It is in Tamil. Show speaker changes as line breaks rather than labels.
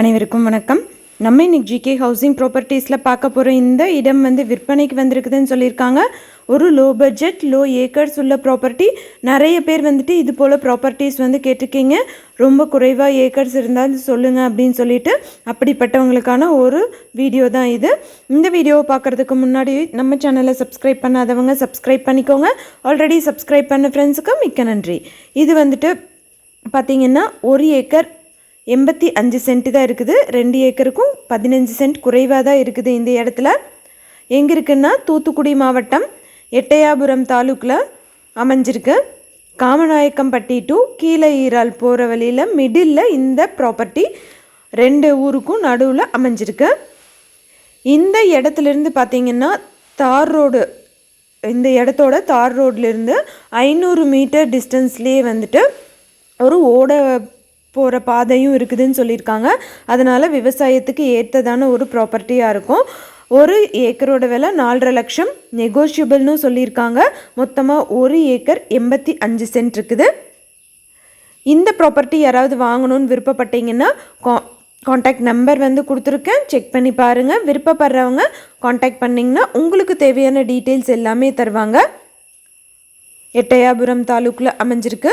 அனைவருக்கும் வணக்கம். நம்ம இன்னைக்கு ஜிகே ஹவுசிங் ப்ராப்பர்ட்டிஸில் பார்க்க போகிற இந்த இடம் வந்து விற்பனைக்கு வந்திருக்குதுன்னு சொல்லியிருக்காங்க. ஒரு லோ பட்ஜெட் லோ ஏக்கர்ஸ் உள்ள ப்ராப்பர்ட்டி நிறைய பேர் வந்துட்டு இது போல் ப்ராப்பர்ட்டிஸ் வந்து கேட்டிருக்கீங்க. ரொம்ப குறைவாக ஏக்கர்ஸ் இருந்தாலும் சொல்லுங்கள் அப்படின்னு சொல்லிட்டு அப்படிப்பட்டவங்களுக்கான ஒரு வீடியோ தான் இது. இந்த வீடியோவை பார்க்குறதுக்கு முன்னாடி நம்ம சேனலை சப்ஸ்கிரைப் பண்ணாதவங்க சப்ஸ்கிரைப் பண்ணிக்கோங்க. ஆல்ரெடி சப்ஸ்கிரைப் பண்ண ஃப்ரெண்ட்ஸுக்கு மிக்க நன்றி. இது வந்துட்டு பார்த்தீங்கன்னா ஒரு ஏக்கர் எண்பத்தி அஞ்சு சென்ட் தான் இருக்குது. ரெண்டு ஏக்கருக்கும் பதினஞ்சு சென்ட் குறைவாக தான் இருக்குது இந்த இடத்துல. எங்கே இருக்குன்னா தூத்துக்குடி மாவட்டம் எட்டயாபுரம் தாலுக்கில் அமைஞ்சிருக்கு. காமநாயக்கம்பட்டி டு கீழே ஈரால் போகிற வழியில் மிடில் இந்த ப்ராப்பர்ட்டி ரெண்டு ஊருக்கும் நடுவில் அமைஞ்சிருக்கு. இந்த இடத்துலேருந்து பார்த்தீங்கன்னா தார் ரோடு இந்த இடத்தோட தார் ரோட்லேருந்து ஐநூறு மீட்டர் டிஸ்டன்ஸ்லேயே வந்துட்டு ஒரு ஓட போகிற பாதையும் இருக்குதுன்னு சொல்லியிருக்காங்க. அதனால் விவசாயத்துக்கு ஏற்றதான ஒரு ப்ராப்பர்ட்டியாக இருக்கும். ஒரு ஏக்கரோட விலை நாலரை லட்சம் நெகோஷியபிள்னு சொல்லியிருக்காங்க. மொத்தமாக ஒரு ஏக்கர் எண்பத்தி அஞ்சு சென்ட் இருக்குது. இந்த ப்ராப்பர்ட்டி யாராவது வாங்கணும்னு விருப்பப்பட்டீங்கன்னா கா காண்டாக்ட் நம்பர் வந்து கொடுத்துருக்கேன். செக் பண்ணி பாருங்கள் விருப்பப்படுறவங்க காண்டாக்ட் பண்ணிங்கன்னா உங்களுக்கு தேவையான டீட்டெயில்ஸ் எல்லாமே தருவாங்க. எட்டயாபுரம் தாலுக்கில் அமைஞ்சிருக்கு.